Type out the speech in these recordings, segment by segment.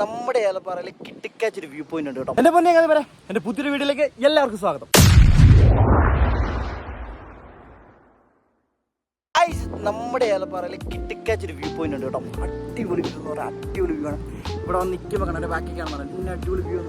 നമ്മുടെ ഏലപ്പാറയിൽ കിട്ടിക്കാച്ചൊരു view point ഉണ്ട് കേട്ടോ. എന്റെ പൊന്നെ പറയാം എന്റെ പുതിയൊരു വീട്ടിലേക്ക് എല്ലാവർക്കും സ്വാഗതം. നമ്മുടെ ഏലപ്പാറയിൽ കിട്ടിക്കാച്ചൊരു വ്യൂ പോയിന്റ് ഉണ്ട് കേട്ടോ. അടിപൊളി വ്യൂ എന്ന് പറഞ്ഞാൽ അടിപൊളി വ്യൂ ആണ്. ഇവിടെ വന്ന് നിൽക്കുമ്പോൾ കണ്ടെ ബാക്കി കാണാൻ പിന്നെ അടിപൊളി വ്യൂ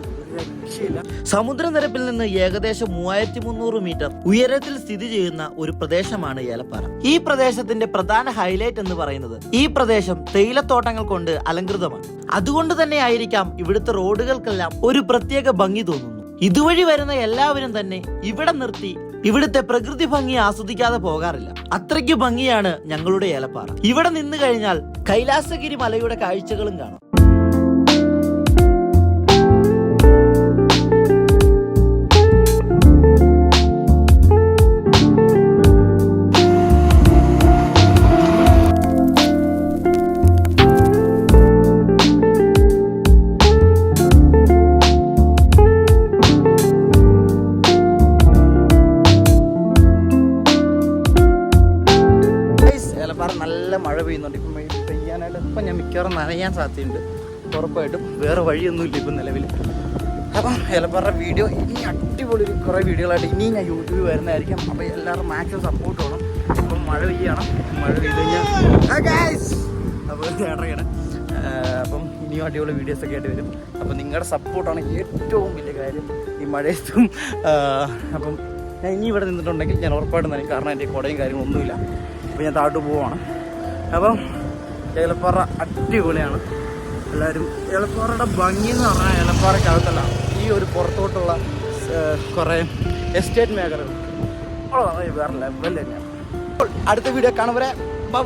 സമുദ്രനിരപ്പിൽ നിന്ന് ഏകദേശം മൂവായിരത്തി മുന്നൂറ് മീറ്റർ ഉയരത്തിൽ സ്ഥിതി ചെയ്യുന്ന ഒരു പ്രദേശമാണ് ഏലപ്പാറ. ഈ പ്രദേശത്തിന്റെ പ്രധാന ഹൈലൈറ്റ് എന്ന് പറയുന്നത് ഈ പ്രദേശം തേയിലത്തോട്ടങ്ങൾ കൊണ്ട് അലങ്കൃതമാണ് അതുകൊണ്ട് തന്നെ ആയിരിക്കാം ഇവിടുത്തെ റോഡുകൾക്കെല്ലാം ഒരു പ്രത്യേക ഭംഗി തോന്നുന്നു. ഇതുവഴി വരുന്ന എല്ലാവരും തന്നെ ഇവിടെ നിർത്തി ഇവിടുത്തെ പ്രകൃതി ഭംഗി ആസ്വദിക്കാതെ പോകാറില്ല. അത്രയ്ക്ക് ഭംഗിയാണ് ഞങ്ങളുടെ ഏലപ്പാറ. ഇവിടെ നിന്ന് കഴിഞ്ഞാൽ കൈലാസഗിരി മലയുടെ കാഴ്ചകളും കാണാം. ഏലപ്പാറ നല്ല മഴ പെയ്യുന്നുണ്ട്. ഇപ്പം പെയ്യ- പെയ്യാനായിട്ട് ഇപ്പം ഞാൻ മിക്കവാറും നനയാൻ സാധ്യതയുണ്ട്. ഉറപ്പായിട്ടും വേറെ വഴിയൊന്നുമില്ല ഇപ്പം നിലവിൽ. അപ്പം ഇലപ്പറ വീഡിയോ ഇനി അടിപൊളി കുറേ വീഡിയോകളായിട്ട് ഇനി ഞാൻ യൂട്യൂബിൽ വരുന്നതായിരിക്കും. അപ്പോൾ എല്ലാവരും മാക്സിമം സപ്പോർട്ട് വേണം ഇപ്പം മഴ പെയ്യണം. മഴ പെയ്ത് കഴിഞ്ഞാൽ അപ്പോൾ ഇറങ്ങണം അപ്പം ഇനിയും അടിപൊളി വീഡിയോസ് ഒക്കെ ആയിട്ട് വരും. അപ്പം നിങ്ങളുടെ സപ്പോർട്ടാണ് ഏറ്റവും വലിയ കാര്യം ഈ മഴയത്തും. അപ്പം ഞാൻ ഇനി ഇവിടെ നിന്നിട്ടുണ്ടെങ്കിൽ ഞാൻ ഉറപ്പായിട്ടും തന്നെ കാരണം എന്റെ കുടയും കാര്യങ്ങളൊന്നുമില്ല. അപ്പോൾ ഞാൻ താഴോട്ട് പോവാണ്. അപ്പം ഏലപ്പാറ അടിപൊളിയാണ്. എല്ലാവരും ഏലപ്പാറയുടെ ഭംഗി എന്ന് പറഞ്ഞാൽ ഏലപ്പാറയ്ക്കകത്തല്ല ഈ ഒരു പുറത്തോട്ടുള്ള കുറേ എസ്റ്റേറ്റ് മേഖലകൾ. വേറെ ലെവൽ തന്നെയാണ് അടുത്ത വീഡിയോ കാണുവരെ ബൈ